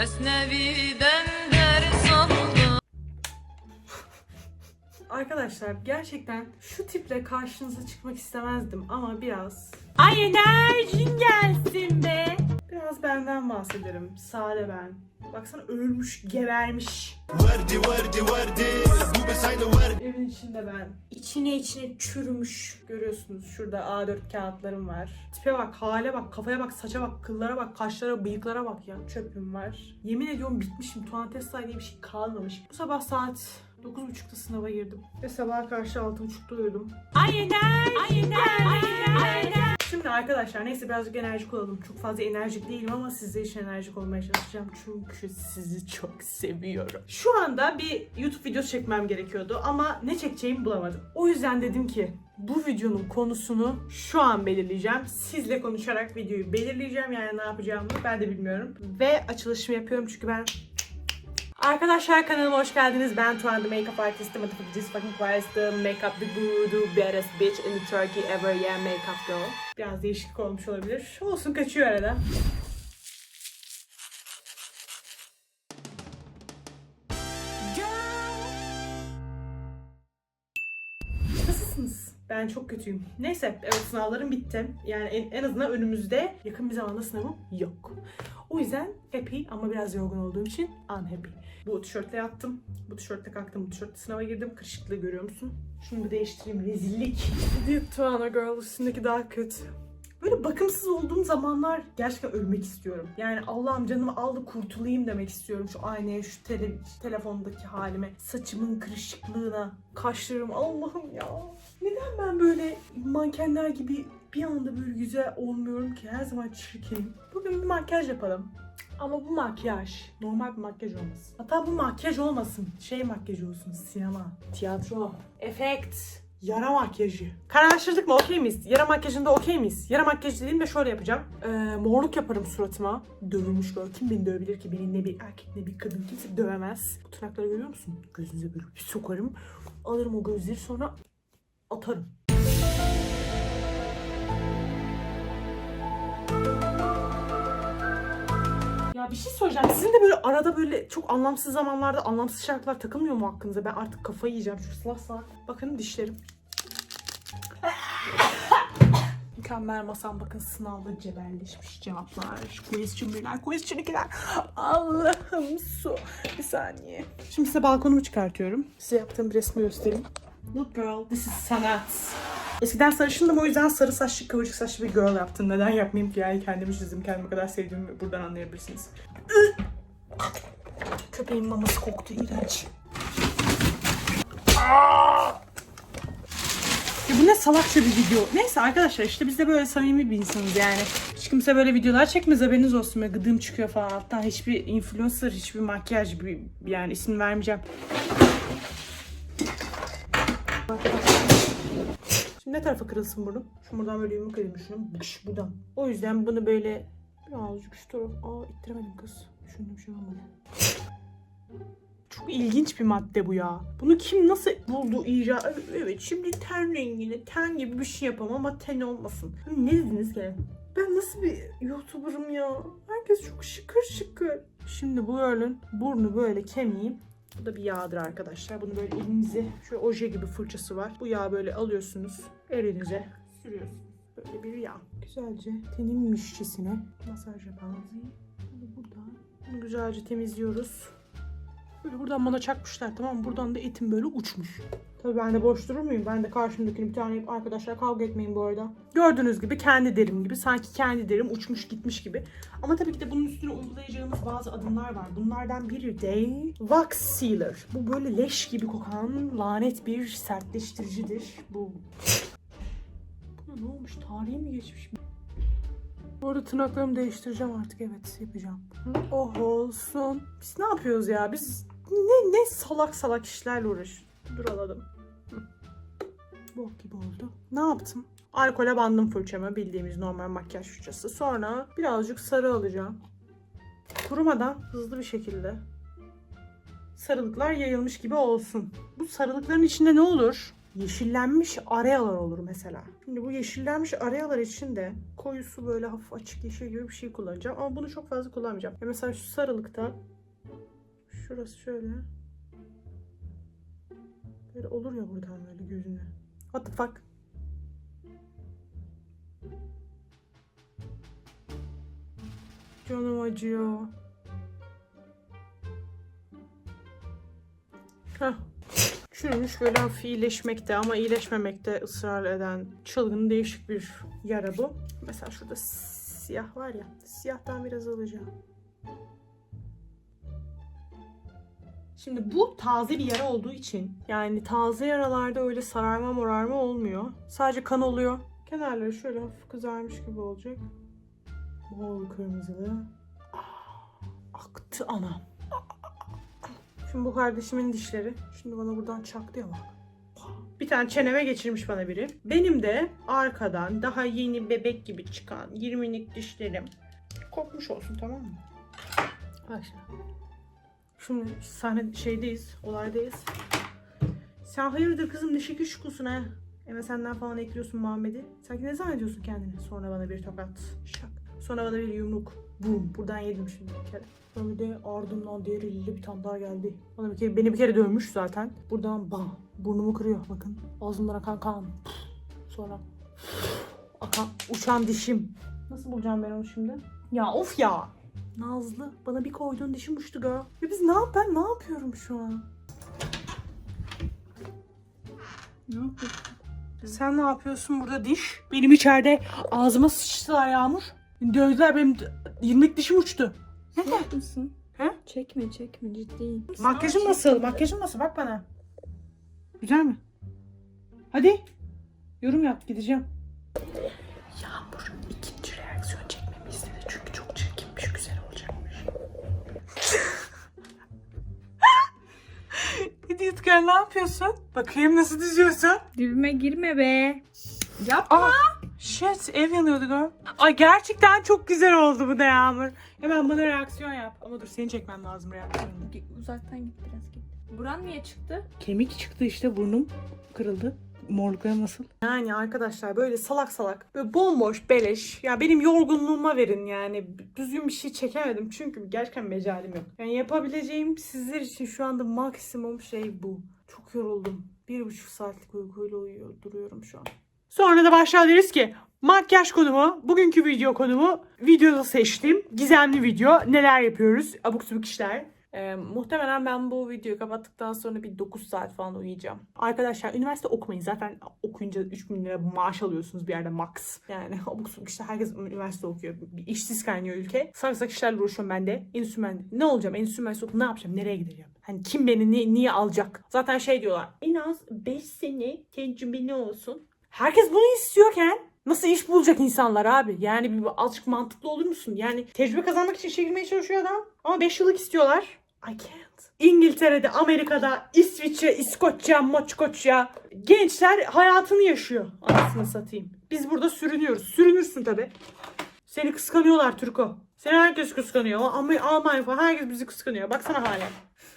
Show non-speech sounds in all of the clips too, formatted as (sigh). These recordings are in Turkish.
Mesnevi'den ders aldım Arkadaşlar gerçekten şu tiple karşınıza çıkmak istemezdim ama biraz... Ay enerjin gelsin be! Biraz benden bahsederim. Sade ben. Baksana ölmüş, gebermiş. Evin içinde ben. İçine içine çürümüş. Görüyorsunuz şurada A4 kağıtlarım var. Tipe bak, hale bak, kafaya bak, saça bak, kıllara bak, kaşlara, bıyıklara bak ya. Çöpüm var. Yemin ediyorum bitmişim. Tuanotesta diye bir şey kalmamış. Bu sabah saat 9.30'da sınava girdim. Ve sabaha karşı 6.30'da uyudum. Aynen! Aynen! Arkadaşlar neyse birazcık enerjik olalım. Çok fazla enerjik değilim ama sizler için enerjik olmaya çalışacağım. Çünkü sizi çok seviyorum. Şu anda bir YouTube videosu çekmem gerekiyordu ama ne çekeceğimi bulamadım. O yüzden dedim ki bu videonun konusunu şu an belirleyeceğim. Sizle konuşarak videoyu belirleyeceğim. Yani ne yapacağımı ben de bilmiyorum. Ve açılışımı yapıyorum çünkü ben Arkadaşlar kanalıma hoş geldiniz. Ben Tuan the Makeup Artist, motherfucking fucking Christ, the makeup, the guru, the baddest bitch in the Turkey ever, yeah, makeup girl. Biraz değişiklik olmuş olabilir. Olsun kaçıyor arada. Nasılsınız? Ben çok kötüyüm. Neyse, evet sınavlarım bitti. Yani en, en azından önümüzde yakın bir zamanda sınavım yok. O yüzden happy ama biraz yorgun olduğum için unhappy. Bu tişörtle yattım. Bu tişörtle kalktım. Bu tişörtle sınava girdim. Kırışıklığı görüyor musun? Şunu bir değiştireyim. Rezillik. Deep Tuana Girl üstündeki daha kötü. Böyle bakımsız olduğum zamanlar gerçekten ölmek istiyorum. Yani Allah'ım canımı aldı kurtulayım demek istiyorum şu aynaya, şu tele, telefondaki halime, saçımın kırışıklığına, kaşlarım Allah'ım ya. Neden ben böyle mankenler gibi bir anda böyle güzel olmuyorum ki her zaman çirkinim. Bugün bir makyaj yapalım. Ama bu makyaj normal bir makyaj olmasın. Hatta bu makyaj olmasın. Şey makyajı olsun. Sinema, tiyatro, efekt, yara makyajı. Kararlaştırdık mı? Okey miyiz? Yara makyajında okey miyiz? Yara makyajı dediğimde şöyle yapacağım. Ee, morluk yaparım suratıma. Dövülmüş böyle. Kim beni dövebilir ki? Beni ne bir erkek ne bir kadın kimse dövemez. Bu tırnakları görüyor musun? Gözünüze böyle bir sokarım. Alırım o gözleri sonra atarım. Ya bir şey söyleyeceğim. Sizin de böyle arada böyle çok anlamsız zamanlarda anlamsız şarkılar takılmıyor mu hakkınıza? Ben artık kafayı yiyeceğim. Şu sıla sıla. Bakın dişlerim. (coughs) Mükemmel masam bakın sınavda cebelleşmiş cevaplar. Question 1'ler, question 2'ler. Allah'ım su. Bir saniye. Şimdi size balkonumu çıkartıyorum. Size yaptığım bir resmi göstereyim. Look girl, this is sanat. Eskiden sarışındım o yüzden sarı saçlı kıvırcık saçlı bir girl yaptım. Neden yapmayayım ki yani kendimi çizdim. Kendimi kadar sevdiğimi buradan anlayabilirsiniz. Köpeğin maması koktu iğrenç. Ya bu ne salakça bir video. Neyse arkadaşlar işte biz de böyle samimi bir insanız yani. Hiç kimse böyle videolar çekmez haberiniz olsun. Böyle gıdığım çıkıyor falan alttan. Hiçbir influencer, hiçbir makyaj bir yani isim vermeyeceğim. Şimdi ne tarafa kırılsın burnum? Şu buradan böyle yumruk edeyim şunu. Bıkış buradan. O yüzden bunu böyle birazcık şu taraf. Aa ittiremedim kız. Bir şey olmadı. Çok ilginç bir madde bu ya. Bunu kim nasıl buldu icat? Evet şimdi ten rengini ten gibi bir şey yapalım ama ten olmasın. Ne dediniz ki? Ben nasıl bir YouTuber'ım ya? Herkes çok şıkır şıkır. Şimdi bu girl'ün burnu böyle kemiği. Bu da bir yağdır arkadaşlar. Bunu böyle elinize şöyle oje gibi fırçası var. Bu yağı böyle alıyorsunuz. Elinize sürüyorsunuz. Böyle bir yağ. Güzelce tenin mişçisine masaj yapalım. Bunu buradan güzelce temizliyoruz. Böyle buradan bana çakmışlar tamam mı? Buradan da etim böyle uçmuş. Tabii ben de boş durur muyum? Ben de karşımdakini bir tane arkadaşlar kavga etmeyin bu arada. Gördüğünüz gibi kendi derim gibi. Sanki kendi derim uçmuş gitmiş gibi. Ama tabii ki de bunun üstüne uygulayacağımız bazı adımlar var. Bunlardan biri de Wax Sealer. Bu böyle leş gibi kokan lanet bir sertleştiricidir. Bu... (laughs) Bu ne olmuş? Tarihi mi geçmiş? Bu arada tırnaklarımı değiştireceğim artık evet yapacağım. Oh olsun. Biz ne yapıyoruz ya? Biz ne ne salak salak işlerle uğraş. Dur alalım. Hı. Bok gibi oldu. Ne yaptım? Alkole bandım fırçamı bildiğimiz normal makyaj fırçası. Sonra birazcık sarı alacağım. Kurumadan hızlı bir şekilde sarılıklar yayılmış gibi olsun. Bu sarılıkların içinde ne olur? Yeşillenmiş arayalar olur mesela. Şimdi bu yeşillenmiş arayalar için de koyusu böyle hafif açık yeşil gibi bir şey kullanacağım. Ama bunu çok fazla kullanmayacağım. Ya mesela şu sarılıkta şurası şöyle böyle olur ya buradan böyle gözüne. What the fuck? Canım acıyor. Heh. Çürümüş böyle hafif iyileşmekte ama iyileşmemekte ısrar eden çılgın değişik bir yara bu. Mesela şurada siyah var ya. Siyahtan biraz alacağım. Şimdi bu taze bir yara olduğu için yani taze yaralarda öyle sararma morarma olmuyor. Sadece kan oluyor. Kenarları şöyle hafif kızarmış gibi olacak. Bol kırmızılı. Ah, aktı anam. Şimdi bu kardeşimin dişleri. Şimdi bana buradan çaktı bak. Bir tane çeneme geçirmiş bana biri. Benim de arkadan daha yeni bebek gibi çıkan 20'lik dişlerim. Kopmuş olsun tamam mı? Bak şimdi. Şimdi sahne şeydeyiz, olaydayız. Sen hayırdır kızım ne şekil şukusun ha? Eme senden falan ekliyorsun Muhammed'i. Sanki ne zannediyorsun kendini? Sonra bana bir tokat. Şak. Sonra bana bir yumruk. Bum. Buradan yedim şimdi bir kere. Sonra bir de ardından diğer eliyle bir tane daha geldi. Bana bir kere, beni bir kere dövmüş zaten. Buradan bam. Burnumu kırıyor bakın. Ağzımdan akan kan. Sonra akan uçan dişim. Nasıl bulacağım ben onu şimdi? Ya of ya. Nazlı bana bir koyduğun dişim uçtu girl. Ya biz ne yap ben ne yapıyorum şu an? Ne? Sen ne yapıyorsun burada diş? Benim içeride ağzıma sıçtılar Yağmur. Dövdüler benim 20 dişim uçtu. Salak mısın? He? Çekme çekme ciddiyim. Makyajım nasıl? Makyajım nasıl? Bak bana. Güzel mi? Hadi. Yorum yap gideceğim. Yağmur ikinci reaksiyon çekmemi istedi. Çünkü çok çirkinmiş, güzel olacakmış. (laughs) Idiot girl ne yapıyorsun? Bakayım nasıl diziyorsun? Dibime girme be. Aa, shit ev yanıyordu girl. Ay gerçekten çok güzel oldu bu da Yağmur. Hemen bana reaksiyon yap. Ama dur seni çekmem lazım reaksiyonu. Git, Uzaktan git biraz git. Buran niye çıktı? Kemik çıktı işte burnum kırıldı. Morluklarım nasıl? Yani arkadaşlar böyle salak salak, böyle bomboş, beleş. Ya benim yorgunluğuma verin yani. Düzgün bir şey çekemedim çünkü gerçekten mecalim yok. Yani yapabileceğim sizler için şu anda maksimum şey bu. Çok yoruldum. Bir buçuk saatlik uykuyla uyuyor, duruyorum şu an. Sonra da başlar deriz ki makyaj konumu, bugünkü video konumu videoda seçtim. Gizemli video, neler yapıyoruz, abuk subuk işler. Ee, muhtemelen ben bu videoyu kapattıktan sonra bir 9 saat falan uyuyacağım. Arkadaşlar üniversite okumayın. Zaten okuyunca 3000 lira maaş alıyorsunuz bir yerde max. Yani (laughs) abuk subuk işte herkes üniversite okuyor. Bir işsiz kaynıyor ülke. Sarımsak işlerle uğraşıyorum ben de. Endüstri. Ne olacağım? Endüstri mühendisi ne yapacağım? Nereye gideceğim? Hani kim beni ni- niye alacak? Zaten şey diyorlar. En az 5 sene tecrübeli olsun. Herkes bunu istiyorken Nasıl iş bulacak insanlar abi? Yani bir azıcık mantıklı olur musun? Yani tecrübe kazanmak için işe girmeye çalışıyor adam. Ama 5 yıllık istiyorlar. I can't. İngiltere'de, Amerika'da, İsviçre, İskoçya, Moçkoçya gençler hayatını yaşıyor. Anasını satayım. Biz burada sürünüyoruz. Sürünürsün tabi. Seni kıskanıyorlar Türko. Seni herkes kıskanıyor. Ama Almanya falan herkes bizi kıskanıyor. Baksana hala.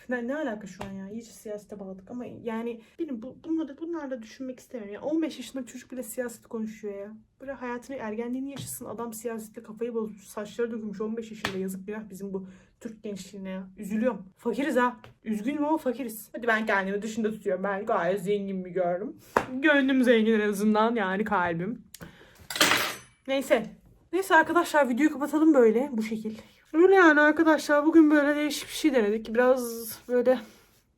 Ne, ne alaka şu an ya? İyice siyasete bağladık ama yani benim bu, bunları, bunlarla düşünmek istemiyorum. Ya 15 yaşında çocuk bile siyaset konuşuyor ya. Böyle hayatını ergenliğini yaşasın. Adam siyasette kafayı bozmuş. Saçları dökülmüş 15 yaşında. Yazık günah bizim bu Türk gençliğine ya. Üzülüyorum. Fakiriz ha. Üzgünüm ama fakiriz. Hadi ben kendimi dışında tutuyorum. Ben gayet zengin bir görüm. Gönlüm zengin en azından yani kalbim. Neyse. Neyse arkadaşlar videoyu kapatalım böyle bu şekil. Öyle yani arkadaşlar bugün böyle değişik bir şey denedik. Biraz böyle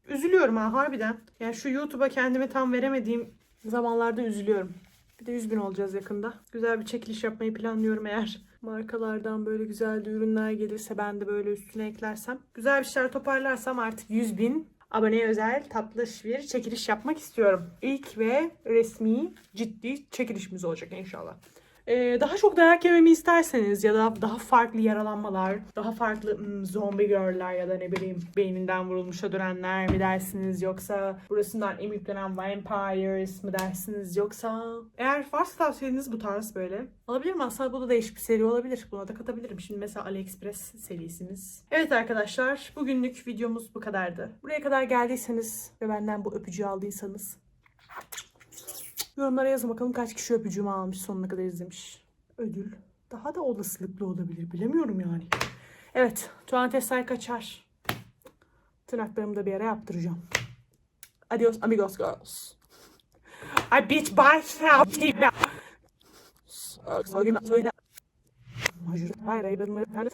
üzülüyorum ha harbiden. Yani şu YouTube'a kendimi tam veremediğim zamanlarda üzülüyorum. Bir de 100 bin olacağız yakında. Güzel bir çekiliş yapmayı planlıyorum eğer markalardan böyle güzel de ürünler gelirse ben de böyle üstüne eklersem. Güzel bir şeyler toparlarsam artık 100 bin aboneye özel tatlış bir çekiliş yapmak istiyorum. İlk ve resmi ciddi çekilişimiz olacak inşallah. Ee, daha çok dayak yememi isterseniz ya da daha farklı yaralanmalar, daha farklı hmm, zombi girl'ler ya da ne bileyim beyninden vurulmuşa dönenler mi dersiniz yoksa burasından emüklenen vampires mi dersiniz yoksa eğer varsa tavsiyeniz bu tarz böyle olabilir mi? Aslında bu da değişik bir seri olabilir. Buna da katabilirim. Şimdi mesela AliExpress serisimiz. Evet arkadaşlar bugünlük videomuz bu kadardı. Buraya kadar geldiyseniz ve benden bu öpücüğü aldıysanız Yorumlara yazın bakalım kaç kişi öpücüğümü almış sonuna kadar izlemiş. Ödül daha da olasılıklı olabilir bilemiyorum yani. Evet Tuğan Tesay kaçar. Tırnaklarımı da bir ara yaptıracağım. Adios amigos girls. I bitch söyle. Hayır hayır hayır.